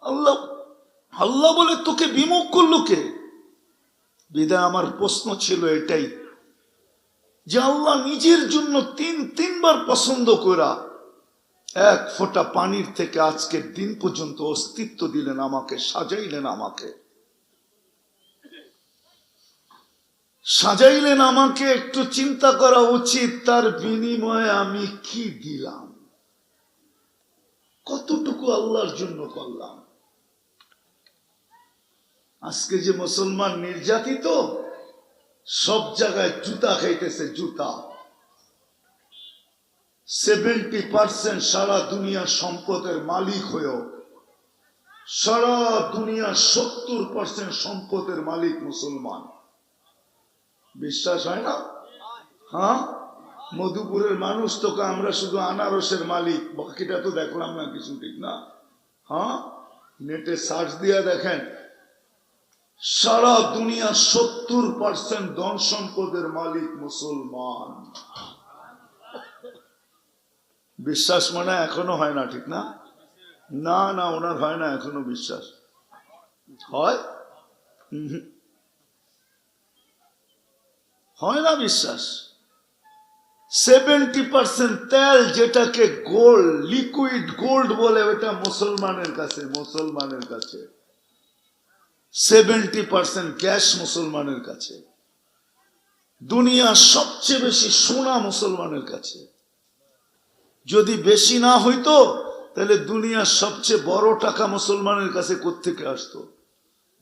আল্লাহ আল্লাহ বলে তোকে বিমুখ করল কে? বিদায় আমার প্রশ্ন ছিল এটাই, যে আল্লাহ নিজের জন্য তিন, তিনবার পছন্দ করা এক ফোঁটা পানির থেকে আজকের দিন পর্যন্ত অস্তিত্ব দিলেন আমাকে, সাজাইলেন আমাকে। সাজাইলেন আমাকে, একটু চিন্তা করা উচিত, তার বিনিময়ে আমি কি দিলাম? কতটুকু আল্লাহর জন্য করলাম? আজকে যে মুসলমান নির্যাতিত, সব জায়গায় জুতা খাইতেছে, জুতা। সেভেন্টি পার্সেন্ট সারা দুনিয়ার সম্পদের মালিক হয়েও, সারা দুনিয়ার সত্তর পার্সেন্ট সম্পদের মালিক মুসলমান। বিশ্বাস হয় না? হ্যাঁ? মধুপুরের মানুষ তোকে আমরা শুধু আনারসের মালিক, বাকিটা তো দেখলাম না কিছু ঠিক না। হ্যাঁ? নেটে সার্চ দিয়ে দেখেন সারা দুনিয়া সত্তর পার্সেন্ট ধন সম্পদের মালিক মুসলমান। বিশ্বাস মানে এখনও হয় না, ঠিক না? না না, ওনার হয় না, এখনও বিশ্বাস। হয়? হয় না বিশ্বাস? সেভেন্টি পার্সেন্ট তেল যেটাকে গোল্ড লিকুইড গোল্ড বলে, ওটা মুসলমানের কাছে মুসলমানের কাছে। সেভেন্টি পার্সেন্ট ক্যাশ মুসলমানের কাছে। দুনিয়ার সবচেয়ে বেশি সোনা মুসলমানের কাছে। যদি বেশি না হইতো, তাহলে দুনিয়ার সবচেয়ে বড় টাকা মুসলমানের কাছে কোত্থেকে আসতো?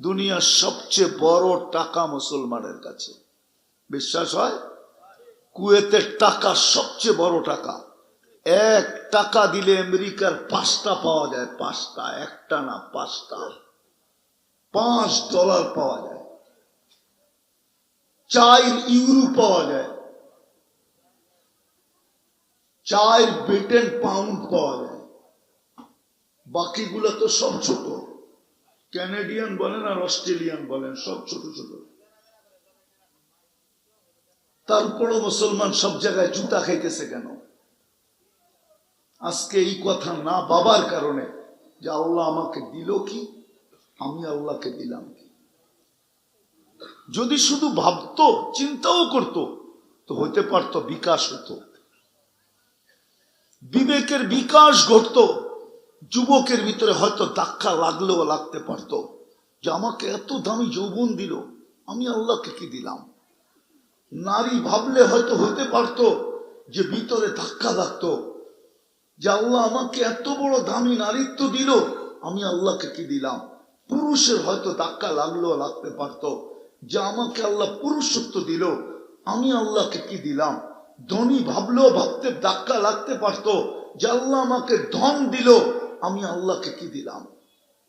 দুনিয়ার সবচেয়ে বড় টাকা মুসলমানের কাছে। বিশ্বাস হয়? কুয়েতের টাকা সবচেয়ে বড় টাকা। এক টাকা দিলে আমেরিকার পাঁচটা পাওয়া যায়, পাঁচটা, একটা না, পাঁচটা। পাঁচ ডলার পাওয়া যায়। চার ইউরো পাওয়া যায়। চার ব্রিটেন পাউন্ড পাওয়া যায়। বাকিগুলো তো সব ছোট। ক্যানাডিয়ান বলেন আর অস্ট্রেলিয়ান বলেন, সব ছোট ছোট। তারপরও মুসলমান সব জায়গায় জুতা খাইতেছে কেন? আজকে এই কথা না বাবার কারণে যে আল্লাহ আমাকে দিল কি? আমি আল্লাহকে দিলাম যদি শুধু ভাবতো, চিন্তাও করত, তো হতে পারত, বিকাশ হতো বিবেকের বিকাশ ঘটতো, যুবকের ভিতরে হয়তো ধাক্কা লাগলেও লাগতে পারত, যে আমাকে এত দামি যৌবন দিল, আমি আল্লাহকে কি দিলাম? নারী ভাবলে হয়তো হতে পারত, যে ভিতরে ধাক্কা লাগতো, যে আল্লাহ আমাকে এত বড় দামি নারীত্ব দিল, আমি আল্লাহকে কি দিলাম? পুরুষের হয়তো ধাক্কা লাগল, লাগতে পারত। যে আমাকে আল্লাহ পুরুষত্ব দিল, আমি আল্লাহকে কি দিলাম? ধনী ভাবলেও ভাবতে ধাক্কা লাগতে পারত। যে আল্লাহ আমাকে ধন দিল, আমি আল্লাহকে কি দিলাম?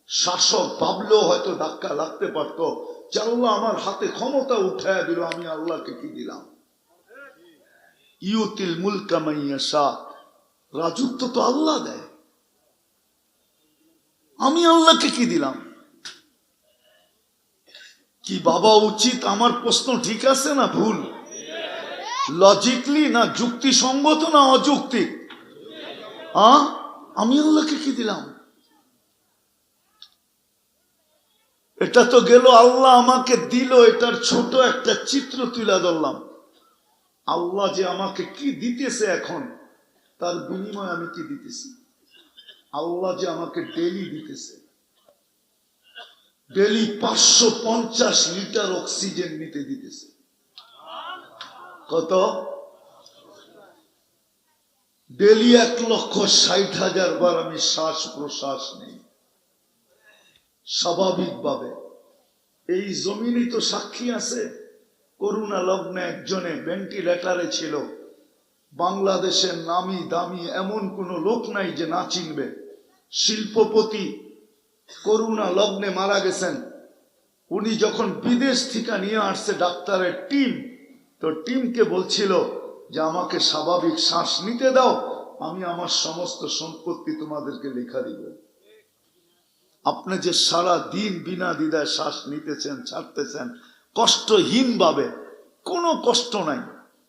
শাসক ভাবলেও হয়তো ধাক্কা লাগতে পারত। যে আল্লাহ আমার হাতে ক্ষমতা উঠায় দিল, আমি আল্লাহকে কি দিলাম? ইউতিল মুলকা মাইয়া শাহ রাজত্ব তো আল্লাহ দেয়। আমি আল্লাহকে কি দিলাম? কি বাবা উচিত? আমার প্রশ্ন ঠিক আছে না ভুল? লজিকলি না যুক্তিসঙ্গত না অযৌক্তিক? আ? আমি আল্লাহকে কি দিলাম? এটা তো গেল, আল্লাহ আমাকে দিল, এটার ছোট একটা চিত্র তুলে ধরলাম। আল্লাহ যে আমাকে কি দিতেছে এখন, তার বিনিময়ে আমি কি দিতেছি? আল্লাহ যে আমাকে ডেলি দিতেছে। ডেলি পাঁচশো পঞ্চাশ লিটার অক্সিজেন নিতে দিতেছে। কত? ডেলি এক লক্ষ ষাট হাজার বার আমি শ্বাস প্রশ্বাস নেই। স্বাভাবিকভাবে। এই জমিনই তো সাক্ষী আছে। করুণা লগ্নে একজনে ভেন্টিলেটারে ছিল। বাংলাদেশের নামি দামি এমন কোনো লোক নাই যে না চিনবে। শিল্পপতি করুণা লগ্নে মারা গেছেন। উনি যখন বিদেশ থেকে নিয়ে আসছে ডাক্তারের টিম, তো টিমকে বলছিল যে আমাকে স্বাভাবিক শ্বাস নিতে দাও, আমি আমার সমস্ত সম্পত্তি তোমাদেরকে লেখা দিব। আপনি যে সারা দিন বিনা দ্বিধায় শ্বাস নিতেছেন, ছাড়তেছেন কষ্টহীন ভাবে কোনো কষ্ট নাই,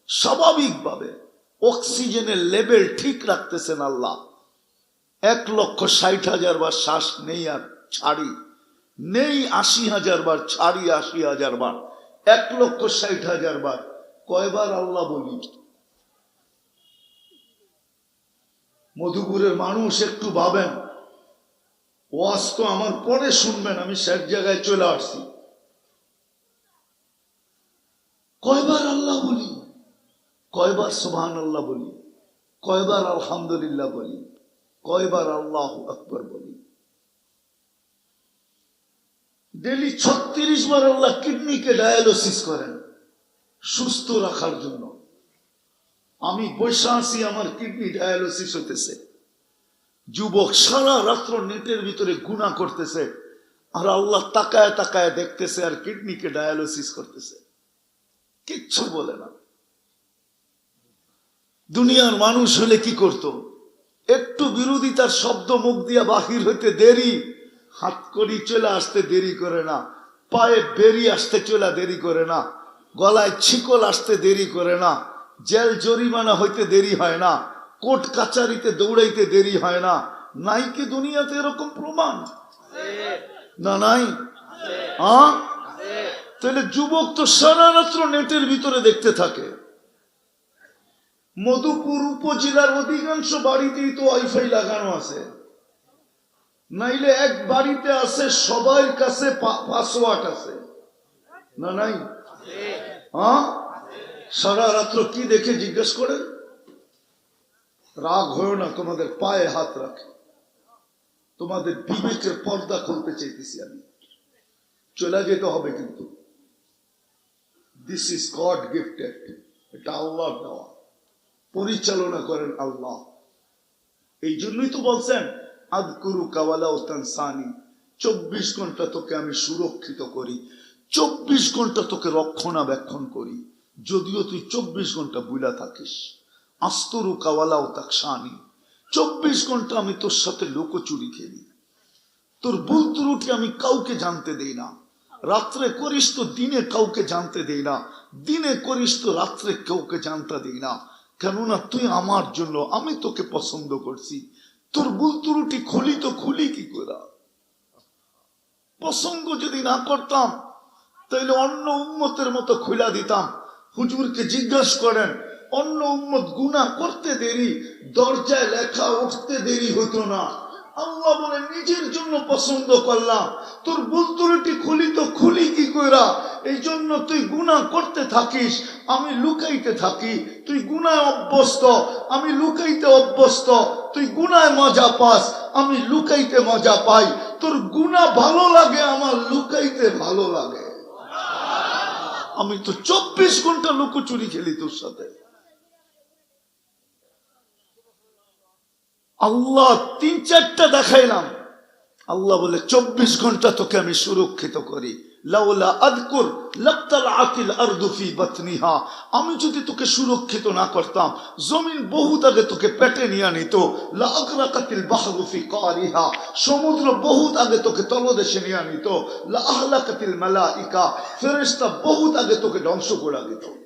স্বাভাবিকভাবে, অক্সিজেনের লেভেল ঠিক রাখতেছেন আল্লাহ। এক লক্ষ ষাট হাজার বার শ্বাস নেই আর ছাড়ি, নেই আশি হাজার বার, ছাড়ি আশি হাজার বার, এক লক্ষ ষাট হাজার বার, কয়বার আল্লাহ বলি। মধুপুরের মানুষ একটু ভাবেন, ওয়াজ তো আমার পরে শুনবেন, আমি শেষ জায়গায় চলে আসছি। কয়বার আল্লাহ বলি? কয়বার সুবহান আল্লাহ বলি? কয়বার আলহামদুলিল্লাহ বলি? কয়বার আল্লাহ আকবর বলি। ডেলি ছত্রিশ বার আল্লাহ কিডনিকে ডায়ালিসিস করেন, সুস্থ রাখার জন্য। আমি বৈশা আমার কিডনি ডায়ালিসিস হতেছে যুবক সারা রাত্র নেটের ভিতরে গুণা করতেছে আর আল্লাহ তাকায় তাকায় দেখতেছে আর কিডনিকে ডায়ালিসিস করতেছে। কিচ্ছু বলে না। দুনিয়ার মানুষ হলে কি করত? একটু বিরোধিতার শব্দ মুখ দিয়া বাহির হইতে দেরি। হাত করি চলে আসতে দেরি করে না। পায়ে বেরি আসতে চলে দেরি করে না। গলায় ছিকল আসতে দেরি করে না। জেল জরিমানা হইতে দেরি হয় না। কোর্ট কাচারিতে দৌড়াইতে দেরি হয় না। নাই কি দুনিয়াতে এরকম প্রমাণ? না নাই? তাহলে যুবক তো সারা রাত্র নেটের ভিতরে দেখতে থাকে। মধুপুর উপজেলার অধিকাংশ বাড়িতেই তো ওয়াইফাই লাগানো আছে। নাইলে এক বাড়িতে আছে, সবার কাছে পাসওয়ার্ড আছে। না নাই? হ্যাঁ? সারা রাত্র কি দেখে জিজ্ঞেস করেন রাগ হয়েও না, তোমাদের পায়ে হাত রাখে। তোমাদের বিবেকের পর্দা খুলতে চাইতেছি আমি। চলে যেতে হবে কিন্তু। দিস ইজ গড গিফটেড এটা আল্লাহ দেওয়া। পরিচালনা করেন আল্লাহ। এই জন্যই তো বলছেন আদকুরু কাওয়ালা ওস্তান সানি, চব্বিশ ঘণ্টা তোকে আমি সুরক্ষিত করি, চব্বিশ ঘণ্টা তোকে রক্ষণাবেক্ষণ করি, যদিও তুই চব্বিশ ঘণ্টা বুলা থাকিস। আস্তরু কাওয়ালা ও তাকসানি চব্বিশ ঘণ্টা আমি তোর সাথে লোকচুরি খেলি। তোর ভুল ত্রুটি আমি কাউকে জানতে দেই না। রাত্রে করিস তো, দিনে কাউকে জানতে দেই না। দিনে করিস তো, রাত্রে কাউকে জানতে দেই না। কেননা তুই আমার জন্য, আমি তোকে পছন্দ করছি। তোর ভুল ত্রুটি খুলি তো খুলি কি করে? পছন্দ যদি না করতাম, তাইলে অন্য উন্মতের মতো খুলা দিতাম। হুজুরকে জিজ্ঞাসা করেন, অন্য উন্মত গুণা করতে দেরি, দরজায় লেখা উঠতে দেরি হতো না। আল্লাহ বলে, নিজের জন্য পছন্দ করলাম। তোর বুলতুরটি খুলি তো খুলি কি কইরা? এই জন্য তুই গুণা করতে থাকিস, আমি লুকাইতে থাকি। তুই গুনায় অভ্যস্ত, আমি লুকাইতে অভ্যস্ত। তুই গুনায় মজা পাস, আমি লুকাইতে মজা পাই। তোর গুণা ভালো লাগে, আমার লুকাইতে ভালো লাগে। আমি তো চব্বিশ ঘণ্টা লুকোচুরি খেলি তোর সাথে। আল্লাহ তিন চারটা দেখাইলাম। আল্লাহ বলে, চব্বিশ ঘণ্টা তোকে আমি সুরক্ষিত করি। আকিল আরদুফি আমি যদি তোকে সুরক্ষিত না করতাম, জমিন বহুত আগে তোকে পেটে নিয়ে নিত। সমুদ্র বহুত আগে তোকে তলদেশে নিয়ে নিত। লাহলাকাতিল মালাইকা। ফেরেশতা বহুত আগে তোকে ধ্বংস করে দিত।